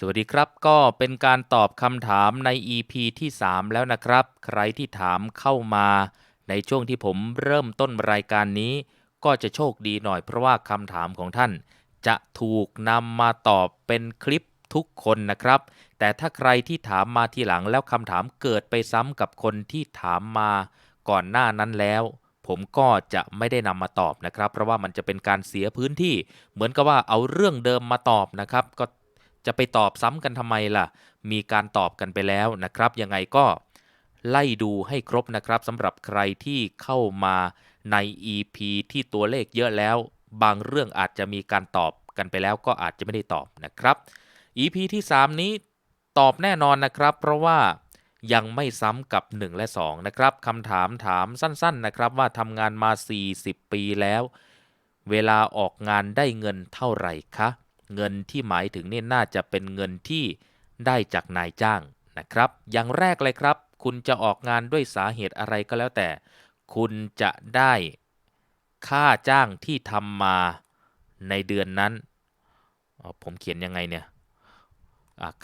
สวัสดีครับก็เป็นการตอบคำถามใน EP ที่ 3 แล้วนะครับ ใครที่ถามเข้ามาในช่วงที่ผมเริ่มต้นรายการนี้ ก็จะโชคดีหน่อยเพราะว่าคำถามของท่าน จะถูกนำมาตอบเป็นคลิปทุกคนนะครับ แต่ถ้าใครที่ถามมาทีหลังแล้วคำถามเกิดไปซ้ำกับคนที่ถามมาก่อนหน้านั้นแล้ว ผมก็จะไม่ได้นำมาตอบนะครับ เพราะว่ามันจะเป็นการเสียพื้นที่ เหมือนกับว่าเอาเรื่องเดิมมาตอบนะครับ ก็ จะไปตอบซ้ำกันทำไมล่ะ มีการตอบกันไปแล้วนะครับ ยังไงก็ไล่ดูให้ครบนะครับสำหรับใครที่เข้ามาใน EP ที่ตัวเลขเยอะแล้ว บางเรื่องอาจจะมีการตอบกันไปแล้วก็อาจจะไม่ได้ตอบนะครับ EP ที่ 3 นี้ตอบแน่นอนนะครับ เพราะว่ายังไม่ซ้ำกับ 1 และ 2 นะครับคำถามถามสั้น ๆ นะครับ ว่าทำงานมา 40 ปีแล้ว เวลาออกงานได้เงินเท่าไหร่คะ เงินที่หมายถึงนี่น่าจะเป็นเงินที่ได้จากนายจ้างนะครับ อย่างแรกเลยครับ คุณจะออกงานด้วยสาเหตุอะไรก็แล้วแต่ คุณจะได้ค่าจ้างที่ทำมาในเดือนนั้นออผมเขียนยังไงเนี่ย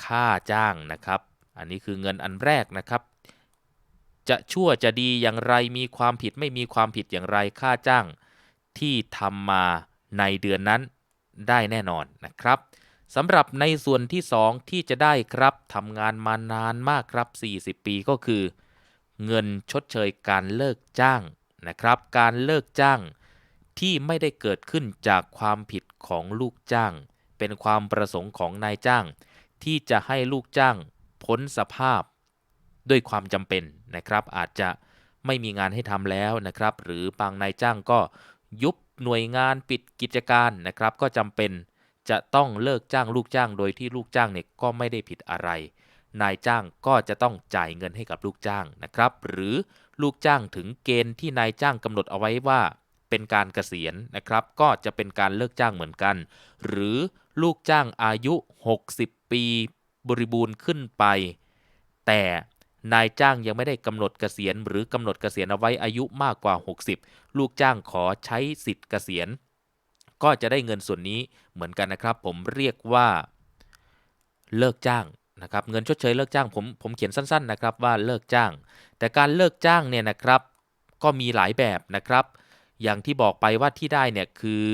ค่าจ้างนะครับ อันนี้คือเงินอันแรกนะครับ จะชั่วจะดีอย่างไรมีความผิดไม่มีความผิดอย่างไรค่าจ้างที่ทำมาในเดือนนั้น ได้แน่นอนนะครับสำหรับในส่วนที่ 2 ที่จะได้ครับทำงานมานานมากครับ 40 ปีก็คือ เงินชดเชยการเลิกจ้างนะครับ การเลิกจ้างที่ไม่ได้เกิดขึ้นจากความผิดของลูกจ้าง เป็นความประสงค์ของนายจ้าง ที่จะให้ลูกจ้างพ้นสภาพ ด้วยความจำเป็นนะครับ อาจจะไม่มีงานให้ทำแล้วนะครับ หรือบางนายจ้างก็ยุบ หน่วยงานปิดกิจการนะครับ ก็จำเป็นจะต้องเลิกจ้างลูกจ้าง โดยที่ลูกจ้างเนี่ยก็ไม่ได้ผิดอะไร นายจ้างก็จะต้องจ่ายเงินให้กับลูกจ้างนะครับ หรือลูกจ้างถึงเกณฑ์ที่นายจ้างกำหนดเอาไว้ว่าเป็นการเกษียณนะครับ ก็จะเป็นการเลิกจ้างเหมือนกัน หรือลูกจ้างอายุ 60 ปีบริบูรณ์ขึ้นไป แต่ นายจ้างยังไม่ได้กำหนดเกษียณหรือกำหนดเกษียณเอาไว้อายุมากกว่า 60 ลูกจ้างขอใช้สิทธิ์เกษียณ ก็จะได้เงินส่วนนี้เหมือนกันนะครับ ผมเรียกว่าเลิกจ้างนะครับเงินชดเชยเลิกจ้างผมผมเขียนสั้น ๆนะครับว่าเลิกจ้าง แต่การเลิกจ้างเนี่ยนะครับ ก็มีหลายแบบนะครับ อย่างที่บอกไปว่าที่ได้เนี่ยคือ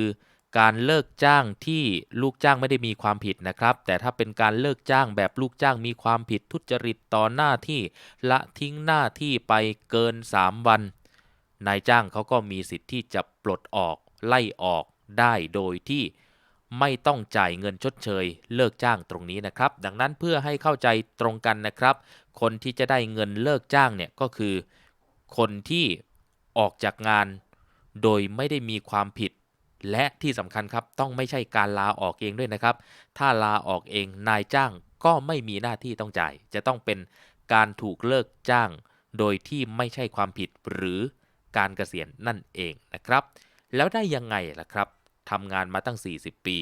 การเลิกจ้างที่ลูกจ้างไม่ได้มีความผิดนะครับ แต่ถ้าเป็นการเลิกจ้างแบบลูกจ้างมีความผิดทุจริตต่อหน้าที่ละทิ้งหน้าที่ไปเกิน 3 วัน นายจ้างเขาก็มีสิทธิ์ที่จะปลดออกไล่ออกได้โดยที่ไม่ต้องจ่ายเงินชดเชย เลิกจ้างตรงนี้นะครับ ดังนั้นเพื่อให้เข้าใจตรงกันนะครับ คนที่จะได้เงินเลิกจ้างเนี่ยก็คือ คนที่ออกจากงาน โดยไม่ได้มีความผิด และที่สำคัญครับต้องไม่ใช่การลาออกเองด้วยนะครับ ถ้าลาออกเองนายจ้างก็ไม่มีหน้าที่ต้องจ่าย จะต้องเป็นการถูกเลิกจ้าง โดยที่ไม่ใช่ความผิดหรือการเกษียณนั่นเองนะครับ แล้วได้ยังไงล่ะครับทำงานมาตั้ง 40 ปี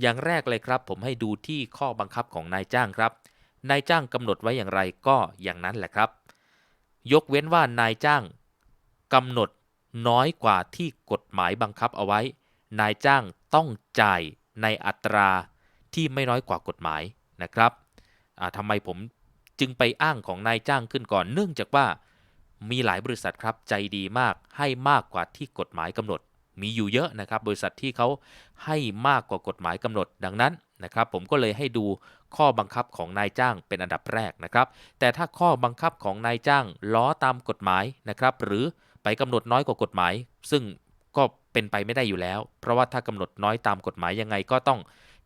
อย่างแรกเลยครับ ผมให้ดูที่ข้อบังคับของนายจ้างครับ นายจ้างกำหนดไว้อย่างไรก็อย่างนั้นแหละครับ ยกเว้นว่านายจ้างกำหนดน้อยกว่าที่กฎหมายบังคับเอาไว้ นายจ้างต้องจ่ายในอัตราที่ไม่น้อยกว่ากฎหมายนะครับทำไมผมจึงไปอ้างของนายจ้างขึ้นก่อน เนื่องจากว่ามีหลายบริษัทครับใจดีมากให้มากกว่าที่กฎหมายกำหนด มีอยู่เยอะนะครับ บริษัทที่เขาให้มากกว่ากฎหมายกำหนดดังนั้นนะครับ ผมก็เลยให้ดูข้อบังคับของนายจ้างเป็นอันดับแรกนะครับ แต่ถ้าข้อบังคับของนายจ้างล้อตามกฎหมายนะครับ หรือไปกำหนดน้อยกว่ากฎหมาย ซึ่ง เป็นไปไม่ได้อยู่แล้ว เพราะว่าถ้ากำหนดน้อยตามกฎหมายยังไงก็ต้อง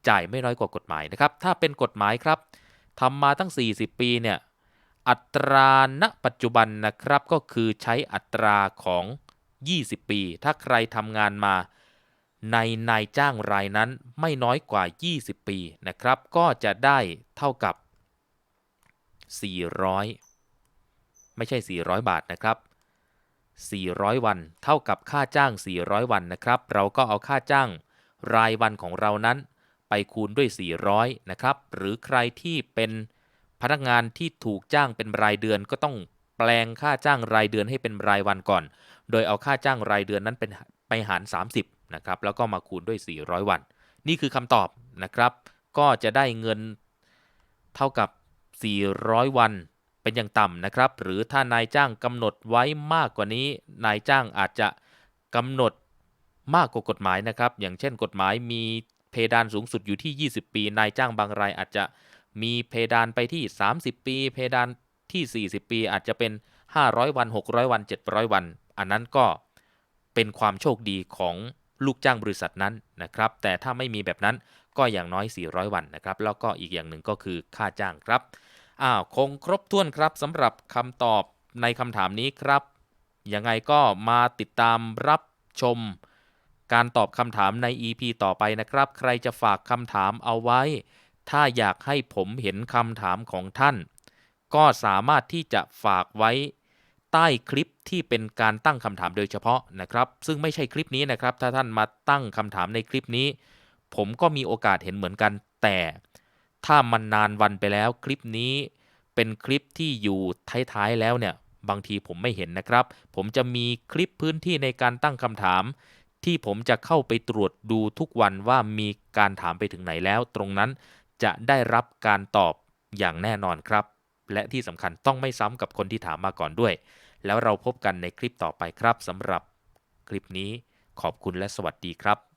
จ่ายไม่น้อยกว่ากฎหมายนะครับ ถ้าเป็นกฎหมายครับทำมาตั้ง 40 ปีเนี่ยอัตราณปัจจุบันนะครับก็คือใช้อัตราของ 20 ปี ถ้าใครทำงานมาในนายจ้างรายนั้นไม่น้อยกว่า 20 ปีนะครับ ก็จะได้เท่ากับ 400 ไม่ใช่ 400 บาทนะครับ 400 วัน เท่ากับค่าจ้าง 400 วันนะครับ เราก็เอาค่าจ้างรายวันของเรานั้น ไปคูณด้วย 400 นะครับ หรือใครที่เป็นพนักงานที่ถูกจ้างเป็นรายเดือนก็ต้องแปลงค่าจ้างรายเดือนให้เป็นรายวันก่อน โดยเอาค่าจ้างรายเดือนนั้นเป็นไปหาร 30 นะครับ แล้วก็มาคูณด้วย 400 วัน นี่คือคำตอบนะครับ ก็จะได้เงินเท่ากับ 400 วัน เป็นอย่างต่ำนะครับ หรือถ้านายจ้างกำหนดไว้มากกว่านี้ นายจ้างอาจจะกำหนดมากกว่ากฎหมายนะครับ อย่างเช่น กฎหมายมีเพดานสูงสุดอยู่ที่ 20 ปี นายจ้างบางรายอาจจะมีเพดานไปที่ 30 ปี เพดานที่ 40 ปี อาจจะเป็น 500 วัน 600 วัน 700 วัน อันนั้นก็เป็นความโชคดีของลูกจ้างบริษัทนั้นนะครับ แต่ถ้าไม่มีแบบนั้นก็อย่างน้อย 400 วันนะครับ แล้วก็อีกอย่างหนึ่งก็คือค่าจ้างครับ อ้าวคงครบถ้วนครับสำหรับคำตอบในคำถามนี้ครับ ยังไงก็มาติดตามรับชม การตอบคำถามใน EP ต่อไปนะครับ ใครจะฝากคำถามเอาไว้ ถ้าอยากให้ผมเห็นคำถามของท่าน ก็สามารถที่จะฝากไว้ ใต้คลิปที่เป็นการตั้งคำถามโดยเฉพาะนะครับ ซึ่งไม่ใช่คลิปนี้นะครับ ถ้าท่านมาตั้งคำถามในคลิปนี้ ผมก็มีโอกาสเห็นเหมือนกันแต่ ถ้ามันนานวันไปแล้วคลิปนี้เป็นคลิปที่อยู่ท้ายๆแล้วเนี่ยบางทีผมไม่เห็นนะครับ ผมจะมีคลิปพื้นที่ในการตั้งคำถาม ที่ผมจะเข้าไปตรวจดูทุกวันว่ามีการถามไปถึงไหนแล้ว ตรงนั้นจะได้รับการตอบอย่างแน่นอนครับ และที่สำคัญต้องไม่ซ้ำกับคนที่ถามมาก่อนด้วย แล้วเราพบกันในคลิปต่อไปครับสำหรับคลิปนี้ขอบคุณและสวัสดีครับ